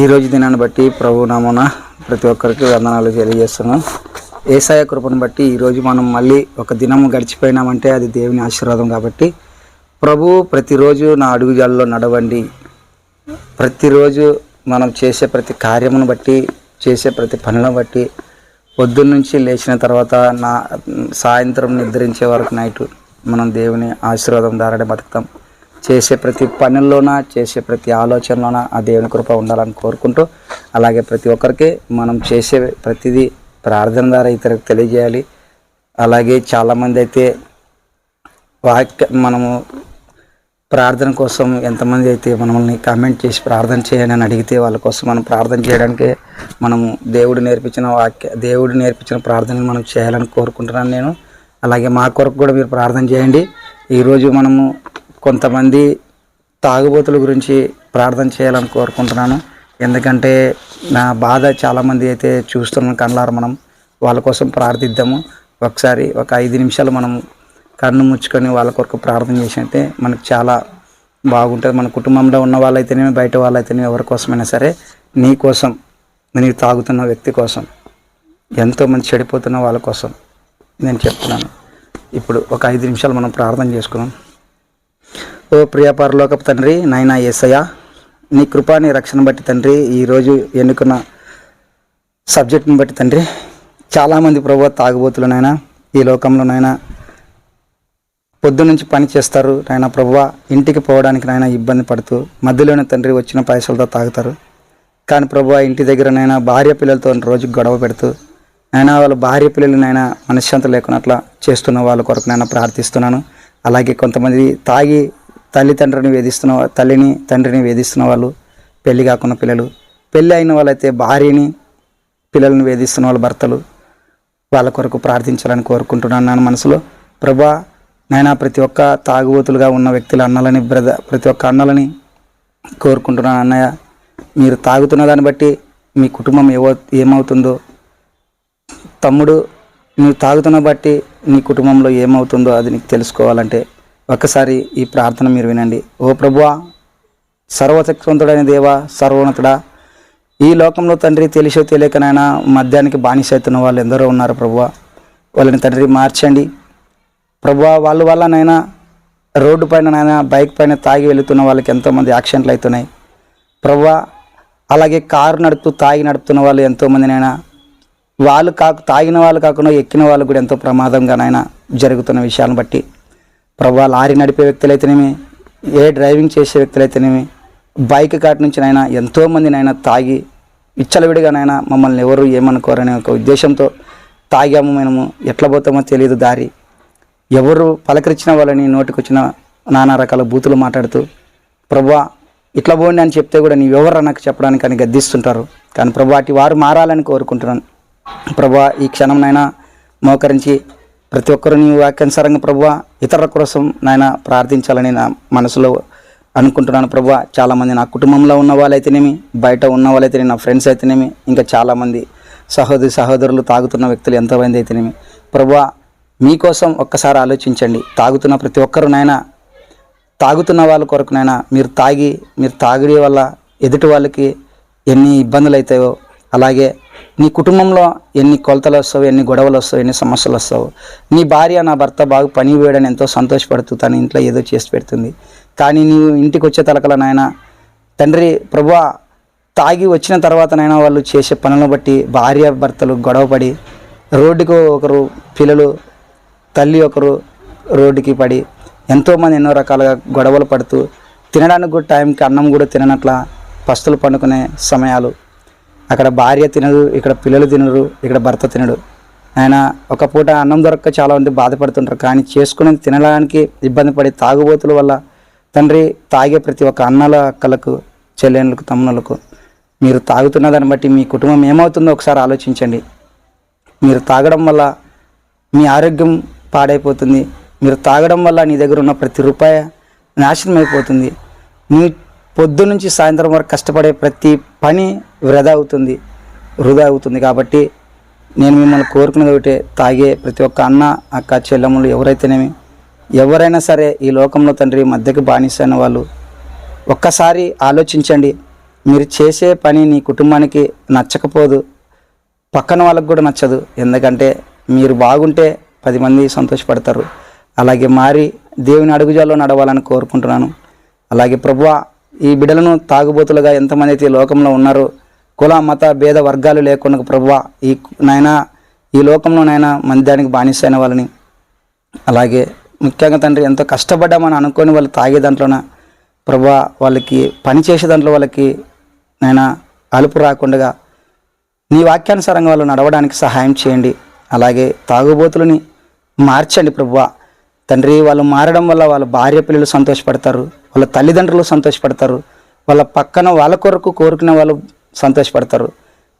ఈ రోజు దినాన్ని బట్టి ప్రభు నామన ప్రతి ఒక్కరికి వందనాలు తెలియజేస్తున్నాం. ఏసాయ కృపను బట్టి ఈరోజు మనం మళ్ళీ ఒక దినం గడిచిపోయినామంటే అది దేవుని ఆశీర్వాదం కాబట్టి ప్రభు ప్రతిరోజు నా అడుగుజాల్లో నడవండి. ప్రతిరోజు మనం చేసే ప్రతి కార్యమును బట్టి చేసే ప్రతి పనులను బట్టి పొద్దున్న నుంచి లేచిన తర్వాత నా సాయంత్రం నిద్రించే వరకు నైట్ మనం దేవుని ఆశీర్వాదం దారడే బతుకుతాం. చేసే ప్రతి పనుల్లోన చేసే ప్రతి ఆలోచనలోన ఆ దేవుని కృప ఉండాలని కోరుకుంటూ అలాగే ప్రతి ఒక్కరికి మనం చేసే ప్రతిదీ ప్రార్థన ద్వారా ఇతరులకు తెలియజేయాలి. అలాగే చాలామంది అయితే వాక్య మనము ప్రార్థన కోసం ఎంతమంది అయితే మనల్ని కామెంట్ చేసి ప్రార్థన చేయండి అని అడిగితే వాళ్ళ కోసం మనం ప్రార్థన చేయడానికి మనము దేవుడు నేర్పించిన వాక్య దేవుడు నేర్పించిన ప్రార్థనలు మనం చేయాలని కోరుకుంటున్నాను నేను. అలాగే మా కొరకు కూడా మీరు ప్రార్థన చేయండి. ఈరోజు మనము కొంతమంది తాగుబోతుల గురించి ప్రార్థన చేయాలని కోరుకుంటున్నాను. ఎందుకంటే నా బాధ చాలామంది అయితే చూస్తున్నాం కళ్ళారు మనం. వాళ్ళ కోసం ప్రార్థిద్దాము. ఒకసారి ఒక ఐదు నిమిషాలు మనం కన్ను ముచ్చుకొని వాళ్ళ కొరకు ప్రార్థన చేసినట్టే మనకు చాలా బాగుంటుంది. మన కుటుంబంలో ఉన్న వాళ్ళైతేనేమి బయట వాళ్ళైతేనేమి ఎవరి కోసమైనా సరే నీ కోసం నీవు తాగుతున్న వ్యక్తి కోసం ఎంతోమంది చెడిపోతున్న వాళ్ళ కోసం నేను చెప్తున్నాను. ఇప్పుడు ఒక ఐదు నిమిషాలు మనం ప్రార్థన చేసుకున్నాం ఓ ప్రియ పరలోకపు తండ్రి నాయనా ఏసయ్య నీ కృపా నీ రక్షణ బట్టి తండ్రి ఈరోజు ఎన్నుకున్న సబ్జెక్ట్ని బట్టి తండ్రి చాలామంది ప్రభు తాగుబోతులనైనా ఈ లోకంలోనైనా పొద్దు నుంచి పని చేస్తారు నాయన ప్రభువ ఇంటికి పోవడానికి నాయన ఇబ్బంది పడుతూ మధ్యలోనే తండ్రి వచ్చిన పైసలతో తాగుతారు. కానీ ప్రభువ ఇంటి దగ్గరనైనా భార్య పిల్లలతో రోజు గొడవ పెడుతూ అయినా వాళ్ళ భార్య పిల్లలనైనా మనశ్శాంతి లేకున్నట్లా చేస్తున్న వాళ్ళ కొరకు నైనా ప్రార్థిస్తున్నాను. అలాగే కొంతమంది తాగి తల్లిదండ్రిని వేధిస్తున్న తల్లిని తండ్రిని వేధిస్తున్న వాళ్ళు పెళ్ళి కాకున్న పిల్లలు పెళ్ళి అయిన వాళ్ళైతే భార్యని పిల్లల్ని వేధిస్తున్న వాళ్ళ భర్తలు వాళ్ళ కొరకు ప్రార్థించాలని కోరుకుంటున్నాను నా మనసులో. ప్రభా నైనా ప్రతి ఒక్క తాగుబోతులుగా ఉన్న వ్యక్తుల అన్నలని బ్రద ప్రతి ఒక్క అన్నలని కోరుకుంటున్నాను అన్నయ్య. మీరు తాగుతున్న దాన్ని బట్టి మీ కుటుంబం ఏవో ఏమవుతుందో తమ్ముడు నువ్వు తాగుతున్న బట్టి నీ కుటుంబంలో ఏమవుతుందో అది నీకు తెలుసుకోవాలంటే ఒక్కసారి ఈ ప్రార్థన మీరు వినండి. ఓ ప్రభువా సర్వశక్తివంతుడైన దేవా సర్వోన్నతుడా ఈ లోకంలో తండ్రి తెలిసో తెలియకనైనా మద్యానికి బానిస అవుతున్న వాళ్ళు ఎందరో ఉన్నారు ప్రభువా. వాళ్ళని తండ్రి మార్చండి. ప్రభువా వాళ్ళ వల్లనైనా రోడ్డు పైన నైనా బైక్ పైన తాగి వెళుతున్న వాళ్ళకి ఎంతోమంది యాక్సిడెంట్లు అవుతున్నాయి. ప్రభువా అలాగే కారు నడుపుతూ తాగి నడుపుతున్న వాళ్ళు ఎంతోమందినైనా వాళ్ళు కాక తాగిన వాళ్ళు కాకుండా ఎక్కిన వాళ్ళు కూడా ఎంతో ప్రమాదంగానైనా జరుగుతున్న విషయాలను బట్టి ప్రభా లారీ నడిపే వ్యక్తులైతేనేమి ఏ డ్రైవింగ్ చేసే వ్యక్తులైతేనేమి బైక్ కాటి నుంచినైనా ఎంతోమందినైనా తాగి విచ్చలవిడిగానైనా మమ్మల్ని ఎవరు ఏమనుకోరనే ఒక ఉద్దేశంతో తాగాము మేము ఎట్లా పోతామో తెలియదు దారి. ఎవరు పలకరించిన వాళ్ళని నోటికొచ్చిన నానా రకాల బూతులు మాట్లాడుతూ ప్రభా ఇట్లా పోండి అని చెప్తే కూడా నీవెవరు నాకు చెప్పడానికి అని గద్దిస్తుంటారు. కానీ ప్రభా అటు వారు మారాలని కోరుకుంటున్నాను. ప్రభా ఈ క్షణంనైనా మోకరించి ప్రతి ఒక్కరు నీ వాక్యానుసారంగా ప్రభు ఇతరుల కోసం నాయన ప్రార్థించాలని నా మనసులో అనుకుంటున్నాను ప్రభు చాలామంది నా కుటుంబంలో ఉన్న వాళ్ళైతేనేమి బయట ఉన్న వాళ్ళైతేనేమి నా ఫ్రెండ్స్ అయితేనేమి ఇంకా చాలామంది సహోదరి సహోదరులు తాగుతున్న వ్యక్తులు ఎంతమంది అయితేనేమి. ప్రభు మీకోసం ఒక్కసారి ఆలోచించండి. తాగుతున్న ప్రతి ఒక్కరు తాగుతున్న వాళ్ళ కొరకునైనా మీరు తాగి మీరు తాగడం వల్ల ఎదుటి వాళ్ళకి ఎన్ని ఇబ్బందులు అవుతాయో అలాగే నీ కుటుంబంలో ఎన్ని కొలతలు వస్తావు ఎన్ని గొడవలు వస్తావు ఎన్ని సమస్యలు వస్తావు? నీ భార్య నా భర్త బాగా పని వేయడని ఎంతో సంతోషపడుతూ తన ఇంట్లో ఏదో చేసి పెడుతుంది. కానీ నీవు ఇంటికి వచ్చే తలకల నాయన తండ్రి ప్రభు తాగి వచ్చిన తర్వాతనైనా వాళ్ళు చేసే పనులను బట్టి భార్య భర్తలు గొడవపడి రోడ్డుకు ఒకరు పిల్లలు తల్లి ఒకరు రోడ్డుకి పడి ఎంతోమంది ఎన్నో రకాలుగా గొడవలు పడుతూ తినడానికి కూడా టైంకి అన్నం కూడా తిననట్ల పస్తులు పండుకునే సమయాలు అక్కడ భార్య తినదు ఇక్కడ పిల్లలు తినరు ఇక్కడ భర్త తినడు. ఆయన ఒక పూట అన్నం దొరక్క చాలా మంది బాధపడుతుంటారు. కానీ చేసుకుని తినడానికి ఇబ్బంది పడి తాగుబోతుల వల్ల తండ్రి తాగే ప్రతి ఒక్క అన్నల అక్కలకు చెల్లెళ్ళకు తమ్ముళ్ళకు మీరు తాగుతున్న దాన్ని బట్టి మీ కుటుంబం ఏమవుతుందో ఒకసారి ఆలోచించండి. మీరు తాగడం వల్ల మీ ఆరోగ్యం పాడైపోతుంది. మీరు తాగడం వల్ల నీ దగ్గర ఉన్న ప్రతి రూపాయి నాశనం అయిపోతుంది. నీ పొద్దు నుంచి సాయంత్రం వరకు కష్టపడే ప్రతి పని వృధా అవుతుంది వృధా అవుతుంది కాబట్టి నేను మిమ్మల్ని కోరుకునేది ఒకటే తాగే ప్రతి ఒక్క అన్న అక్క చెల్లెములు ఎవరైతేనేమి ఎవరైనా సరే ఈ లోకంలో తండ్రి మధ్యకి బానిసైన వాళ్ళు ఒక్కసారి ఆలోచించండి. మీరు చేసే పని నీ కుటుంబానికి నచ్చకపోదు పక్కన వాళ్ళకు కూడా నచ్చదు. ఎందుకంటే మీరు బాగుంటే పది మంది సంతోషపడతారు. అలాగే మారి దేవుని అడుగుజాల్లో నడవాలని కోరుకుంటున్నాను. అలాగే ప్రభువా ఈ బిడ్డలను తాగుబోతులుగా ఎంతమంది అయితే లోకంలో ఉన్నారో కుల మత భేద వర్గాలు లేకుండా ప్రభా ఈ నాయనా ఈ లోకంలో నాయనా మందానికి బానిసైన వాళ్ళని. అలాగే ముఖ్యంగా తండ్రి ఎంతో కష్టపడ్డామని అనుకొని వాళ్ళు తాగే దాంట్లోన ప్రభా వాళ్ళకి పని చేసే దాంట్లో వాళ్ళకి నైనా అలుపు రాకుండా నీ వాక్యానుసారంగా వాళ్ళు నడవడానికి సహాయం చేయండి. అలాగే తాగుబోతులని మార్చండి ప్రభువా. తండ్రి వాళ్ళు మారడం వల్ల వాళ్ళ భార్య పిల్లలు సంతోషపడతారు. వాళ్ళ తల్లిదండ్రులు సంతోషపడతారు. వాళ్ళ పక్కన వాళ్ళ కొరకు కోరుకునే వాళ్ళు సంతోషపడతారు.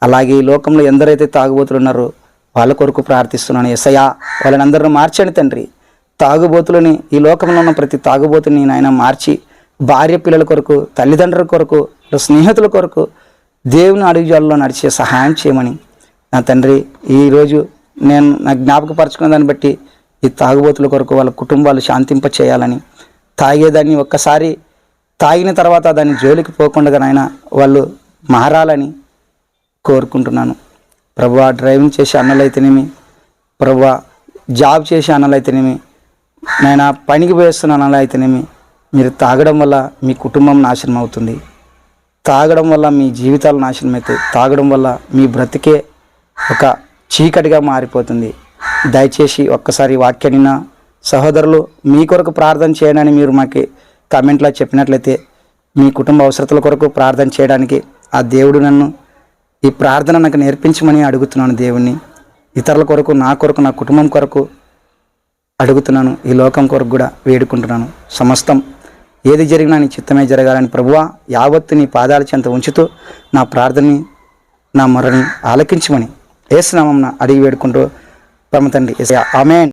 అలాగే ఈ లోకంలో ఎందరైతే తాగుబోతులు ఉన్నారో వాళ్ళ కొరకు ప్రార్థిస్తున్నాను. ఎస్ఐయా వాళ్ళని అందరిని మార్చండి తండ్రి. తాగుబోతులని ఈ లోకంలో ఉన్న ప్రతి తాగుబోతుని నాయన మార్చి భార్య పిల్లల కొరకు తల్లిదండ్రుల కొరకు స్నేహితుల కొరకు దేవుని అడుగుజాల్లో నడిచే సహాయం చేయమని నా తండ్రి ఈరోజు నేను నా జ్ఞాపకపరచుకున్న దాన్ని బట్టి ఈ తాగుబోతుల కొరకు వాళ్ళ కుటుంబాలు శాంతింప చేయాలని తాగేదాన్ని ఒక్కసారి తాగిన తర్వాత దాన్ని జోలికి పోకుండా నాయన వాళ్ళు మారాలని కోరుకుంటున్నాను. ప్రభా డ్రైవింగ్ చేసే అన్నలైతేనేమి ప్రభా జాబ్ చేసే అన్నలైతేనేమి నేను పనికి పోయేస్తున్న అన్నలైతేనేమి మీరు తాగడం వల్ల మీ కుటుంబం నాశనం అవుతుంది. తాగడం వల్ల మీ జీవితాలు నాశనం అవుతాయి. తాగడం వల్ల మీ బ్రతికే ఒక చీకటిగా మారిపోతుంది. దయచేసి ఒక్కసారి వాక్యాన్ని సహోదరులు మీ కొరకు ప్రార్థన చేయడానికి మీరు మాకు కమెంట్లో చెప్పినట్లయితే మీ కుటుంబ అవసరతల కొరకు ప్రార్థన చేయడానికి ఆ దేవుడు నన్ను ఈ ప్రార్థన నాకు నేర్పించమని అడుగుతున్నాను దేవుణ్ణి. ఇతరుల కొరకు నా కొరకు నా కుటుంబం కొరకు అడుగుతున్నాను. ఈ లోకం కొరకు కూడా వేడుకుంటున్నాను. సమస్తం ఏది జరిగినా నీ చిత్తమే జరగాలని ప్రభువా యావత్తు నీ పాదాల చెంత ఉంచుతూ నా ప్రార్థనని నా మొరని ఆలకించమని ఏసునామం అడిగి వేడుకుంటూ పరమ తండ్రి ఆమెన్.